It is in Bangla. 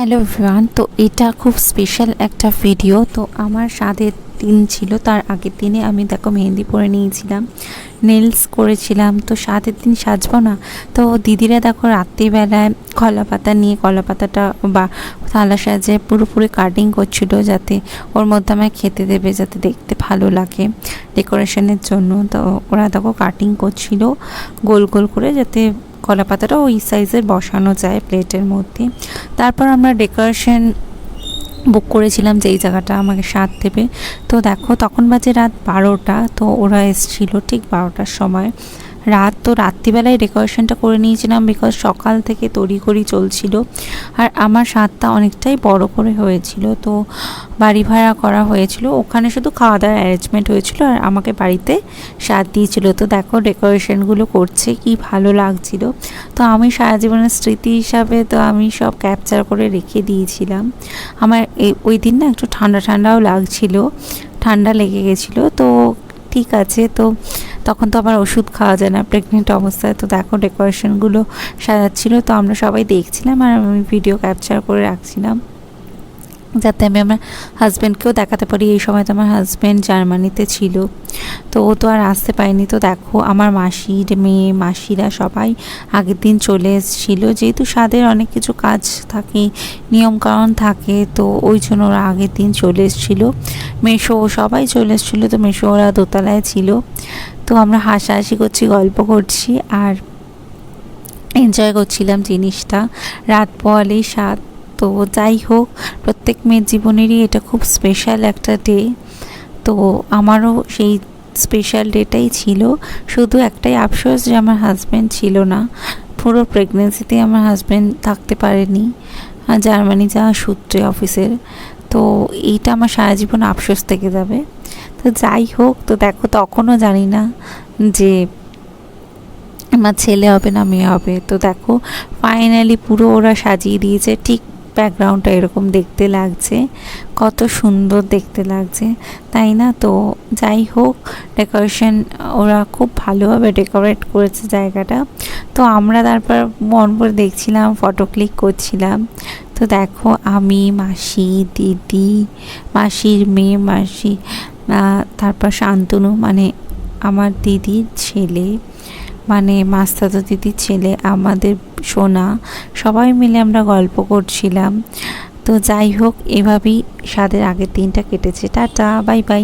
হ্যালো এভরিওয়ান তো এটা খুব স্পেশাল একটা ভিডিও তো আমার স্বাদের দিন ছিল, তার আগের দিনে আমি দেখো মেহেন্দি পরে নিয়েছিলাম নেলস করেছিলাম, তো স্বাদের দিন সাজবো না। তো দিদিরা দেখো রাত্রিবেলায় কলা পাতা নিয়ে কলা পাতাটা বা থালা সাজে পুরোপুরি কাটিং করছিল যাতে ওর মধ্যে আমায় খেতে দেবে, যাতে দেখতে ভালো লাগে ডেকোরেশনের জন্য। তো ওরা দেখো কাটিং করছিল, গোল গোল করে যাতে কলা পাতাটা ওই সাইজের বসানো যায় প্লেটের মধ্যে। তারপর আমরা ডেকোরেশন বুক করেছিলাম যে এই জায়গাটা আমাকে সাত দেবে। তো দেখো তখন বাজে রাত বারোটা, তো ওরা এসছিল ঠিক বারোটার সময়। রাত তো রাত্রিবেলায় ডেকোরেশনটা করে নিয়েছিলাম বিকজ সকাল থেকে তড়িঘড়ি চলছিল। আর আমার স্বাদটা অনেকটাই বড় করে হয়েছিল। তো বাড়ি ভাড়া করা হয়েছিল। ওখানে শুধু খাওয়া দাওয়ার অ্যারেঞ্জমেন্ট হয়েছিল আর আমাকে বাড়িতে স্বাদ দিয়েছিল। তো দেখো ডেকোরেশনগুলো করছে, কি ভালো লাগছিল। তো আমি সারা জীবনের স্মৃতি হিসাবে তো আমি সব ক্যাপচার করে রেখে দিয়েছিলাম। আমার ওই দিন না একটু ঠান্ডা ঠান্ডাও লাগছিল। ঠান্ডা লেগে গেছিল। তো ঠিক আছে। তো তখন তো আবার ওষুধ খাওয়া যায় না প্রেগনেন্ট অবস্থায়। তো দেখো ডেকোরেশনগুলো সাজাচ্ছিলো, তো আমরা সবাই দেখছিলাম আর আমি ভিডিও ক্যাপচার করে রাখছিলাম। যাতে আমি আমার হাজব্যান্ডকেও দেখাতে পারি। এই সময় তো আমার হাজব্যান্ড জার্মানিতে ছিল। তো ও তো আর আসতে পারেনি। তো দেখো, আমার মাসির মেয়ে, মাসিরা সবাই আগের দিন চলে এসেছিল। যেহেতু স্বাদের অনেক কিছু কাজ থাকে, নিয়মকানুন থাকে, তো ওই জন্য ওরা আগের দিন চলে এসেছিল। মেশো সবাই চলে এসেছিল। তো মেশো ওরা দোতলায় ছিল। তো আমরা হাসাহাসি করছি, গল্প করছি আর এনজয় করছিলাম জিনিসটা। রাত পোয়ালেই স্বাদ তো যাই হোক, প্রত্যেক মেয়ের জীবনেরই এটা খুব স্পেশাল একটা ডে তো আমারও সেই স্পেশাল ডেটাই ছিল। শুধু একটাই আফসোস যে আমার হাজব্যান্ড ছিল না। পুরো প্রেগনেন্সিতে আমার হাজব্যান্ড থাকতে পারেনি। জার্মানি যাওয়া সূত্রে অফিসের তো এইটা আমার সারা জীবন আফসোস থেকে যাবে। তো যাই হোক, তো দেখো, তখনও জানি না যে আমার ছেলে হবে না, মেয়ে হবে। তো দেখো ফাইনালি পুরো ওরা সাজিয়ে দিয়েছে। ঠিক ব্যাকগ্রাউন্ডটা এরকম দেখতে লাগছে। কত সুন্দর দেখতে লাগছে। তাই না? তো যাই হোক ডেকোরেশন ওরা খুব ভালোভাবে ডেকোরেট করেছে জায়গাটা। তো আমরা তারপর মন করে দেখছিলাম ফটো ক্লিক করছিলাম। তো দেখো, আমি, মাসি, দিদি, মাসির মেয়ে, মাসি তারপর শান্তনু মানে আমার দিদির ছেলে। মানে মাস্তাতো দিদির ছেলে, আমাদের সোনা, সবাই মিলে আমরা গল্প করছিলাম। তো যাই হোক, এভাবেই স্বাদের আগের দিনটা কেটেছে। Tata, bye bye.